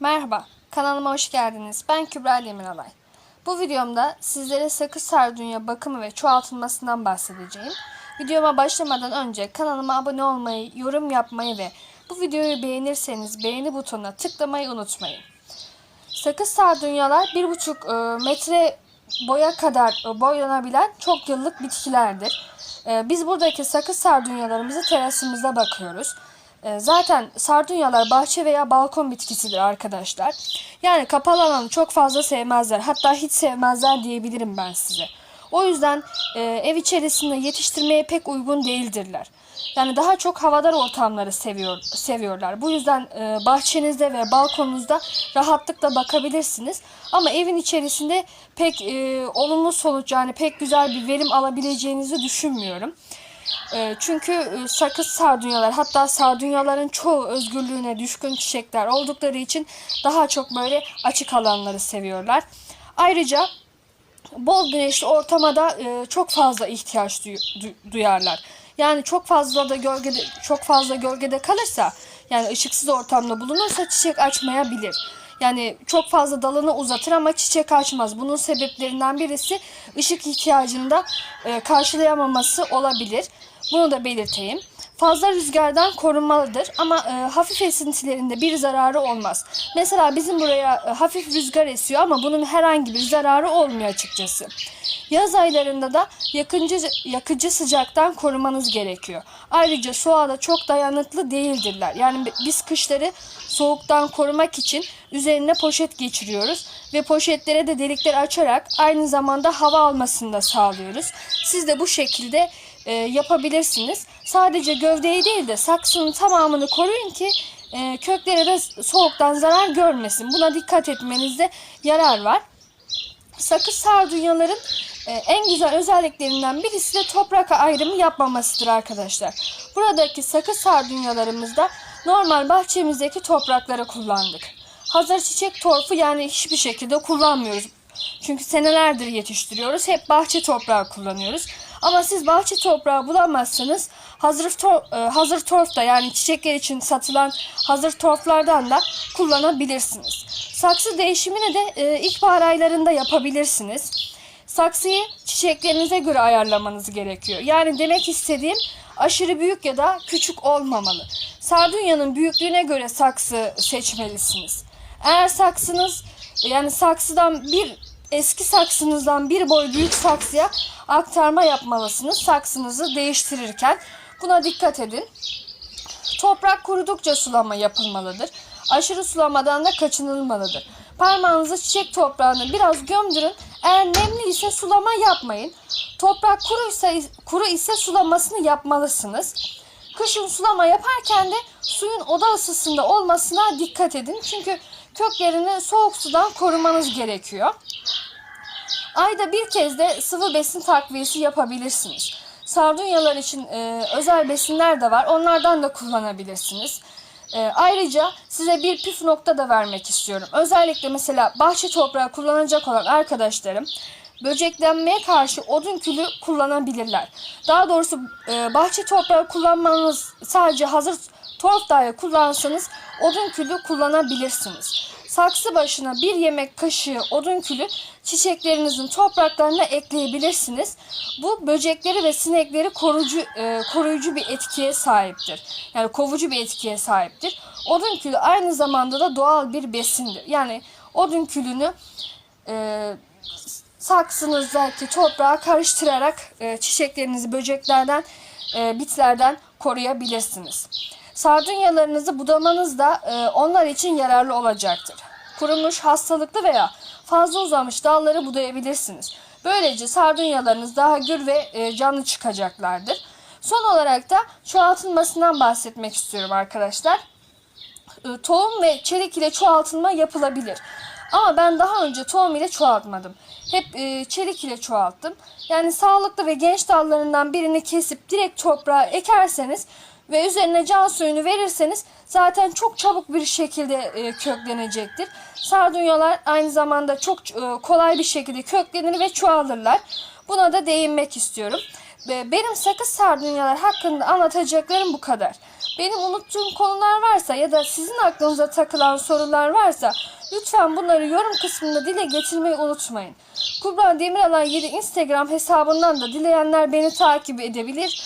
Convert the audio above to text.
Merhaba, kanalıma hoş geldiniz. Ben Kübra Demiralay. Bu videomda sizlere sakız sardunya bakımı ve çoğaltılmasından bahsedeceğim. Videoma başlamadan önce kanalıma abone olmayı, yorum yapmayı ve bu videoyu beğenirseniz beğeni butonuna tıklamayı unutmayın. Sakız sardunyalar 1,5 e, metre boya kadar e, boylanabilen çok yıllık bitkilerdir. E, Biz buradaki sakız sardunyalarımızı terasımızda bakıyoruz. E, Zaten sardunyalar bahçe veya balkon bitkisidir arkadaşlar. Yani kapalı alanı çok fazla sevmezler. Hatta hiç sevmezler diyebilirim ben size. O yüzden e, ev içerisinde yetiştirmeye pek uygun değildirler. Yani daha çok havadar ortamları seviyor seviyorlar. Bu yüzden e, bahçenizde ve balkonunuzda rahatlıkla bakabilirsiniz. Ama evin içerisinde pek e, olumlu sonuç yani pek güzel bir verim alabileceğinizi düşünmüyorum. E, çünkü e, sakız sardunyalar hatta sardunyaların çoğu özgürlüğüne düşkün çiçekler oldukları için daha çok böyle açık alanları seviyorlar. Ayrıca bol güneşli ortama da e, çok fazla ihtiyaç duy- du- duyarlar. Yani çok fazla da gölgede çok fazla gölgede kalırsa yani ışıksız ortamda bulunursa çiçek açmayabilir. Yani çok fazla dalını uzatır ama çiçek açmaz. Bunun sebeplerinden birisi ışık ihtiyacını da e, karşılayamaması olabilir. Bunu da belirteyim. Fazla rüzgardan korunmalıdır ama e, hafif esintilerinde bir zararı olmaz. Mesela bizim buraya e, hafif rüzgar esiyor ama bunun herhangi bir zararı olmuyor açıkçası. Yaz aylarında da yakıcı, yakıcı sıcaktan korumanız gerekiyor. Ayrıca soğuğa çok dayanıklı değildirler. Yani bi- biz kışları soğuktan korumak için üzerine poşet geçiriyoruz ve poşetlere de delikler açarak aynı zamanda hava almasını da sağlıyoruz. Siz de bu şekilde e, yapabilirsiniz. Sadece gövdeyi değil de saksının tamamını koruyun ki e, köklere de soğuktan zarar görmesin. Buna dikkat etmenizde yarar var. Sakız sardunyaların e, en güzel özelliklerinden birisi de toprak ayrımı yapmamasıdır arkadaşlar. Buradaki sakız sardunyalarımızda normal bahçemizdeki toprakları kullandık. Hazır çiçek torfu yani hiçbir şekilde kullanmıyoruz. Çünkü senelerdir yetiştiriyoruz. Hep bahçe toprağı kullanıyoruz. Ama siz bahçe toprağı bulamazsanız hazır tor- e, hazır torf da yani çiçekler için satılan hazır torflardan da kullanabilirsiniz. Saksı değişimini de e, ilkbahar aylarında yapabilirsiniz. Saksıyı çiçeklerinize göre ayarlamanız gerekiyor. Yani demek istediğim aşırı büyük ya da küçük olmamalı. Sardunyanın büyüklüğüne göre saksı seçmelisiniz. Eğer saksınız yani saksıdan bir eski saksınızdan bir boy büyük saksıya aktarma yapmalısınız saksınızı değiştirirken. Buna dikkat edin. Toprak kurudukça sulama yapılmalıdır. Aşırı sulamadan da kaçınılmalıdır. Parmağınızı çiçek toprağına biraz gömdürün. Eğer nemli ise sulama yapmayın. Toprak kuruysa kuru ise sulamasını yapmalısınız. Kışın sulama yaparken de suyun oda ısısında olmasına dikkat edin. Çünkü köklerini soğuk sudan korumanız gerekiyor. Ayda bir kez de sıvı besin takviyesi yapabilirsiniz. Sardunyalar için e, özel besinler de var. Onlardan da kullanabilirsiniz. E, ayrıca size bir püf nokta da vermek istiyorum. Özellikle mesela bahçe toprağı kullanacak olan arkadaşlarım böceklenmeye karşı odun külü kullanabilirler. Daha doğrusu e, bahçe toprağı kullanmanız sadece hazır torf dahi kullansanız odun külü kullanabilirsiniz. Saksı başına bir yemek kaşığı odun külü çiçeklerinizin topraklarına ekleyebilirsiniz. Bu böcekleri ve sinekleri korucu, e, koruyucu bir etkiye sahiptir. Yani kovucu bir etkiye sahiptir. Odun külü aynı zamanda da doğal bir besindir. Yani odun külünü e, saksınızdaki toprağa karıştırarak e, çiçeklerinizi böceklerden, e, bitlerden koruyabilirsiniz. Sardunyalarınızı budamanız da e, onlar için yararlı olacaktır. Kurumuş, hastalıklı veya fazla uzamış dalları budayabilirsiniz. Böylece sardunyalarınız daha gür ve e, canlı çıkacaklardır. Son olarak da çoğaltılmasından bahsetmek istiyorum arkadaşlar e, tohum ve çelik ile çoğaltılma yapılabilir. Ama ben daha önce tohum ile çoğaltmadım. Hep e, çelik ile çoğalttım. Yani sağlıklı ve genç dallarından birini kesip direkt toprağa ekerseniz ve üzerine can suyunu verirseniz zaten çok çabuk bir şekilde e, köklenecektir. Sardunyalar aynı zamanda çok e, kolay bir şekilde köklenir ve çoğalırlar. Buna da değinmek istiyorum. Benim sakız sardunyalar hakkında anlatacaklarım bu kadar. Benim unuttuğum konular varsa ya da sizin aklınıza takılan sorular varsa lütfen bunları yorum kısmında dile getirmeyi unutmayın. Kubra Demiralan 7 Instagram hesabından da dileyenler beni takip edebilir.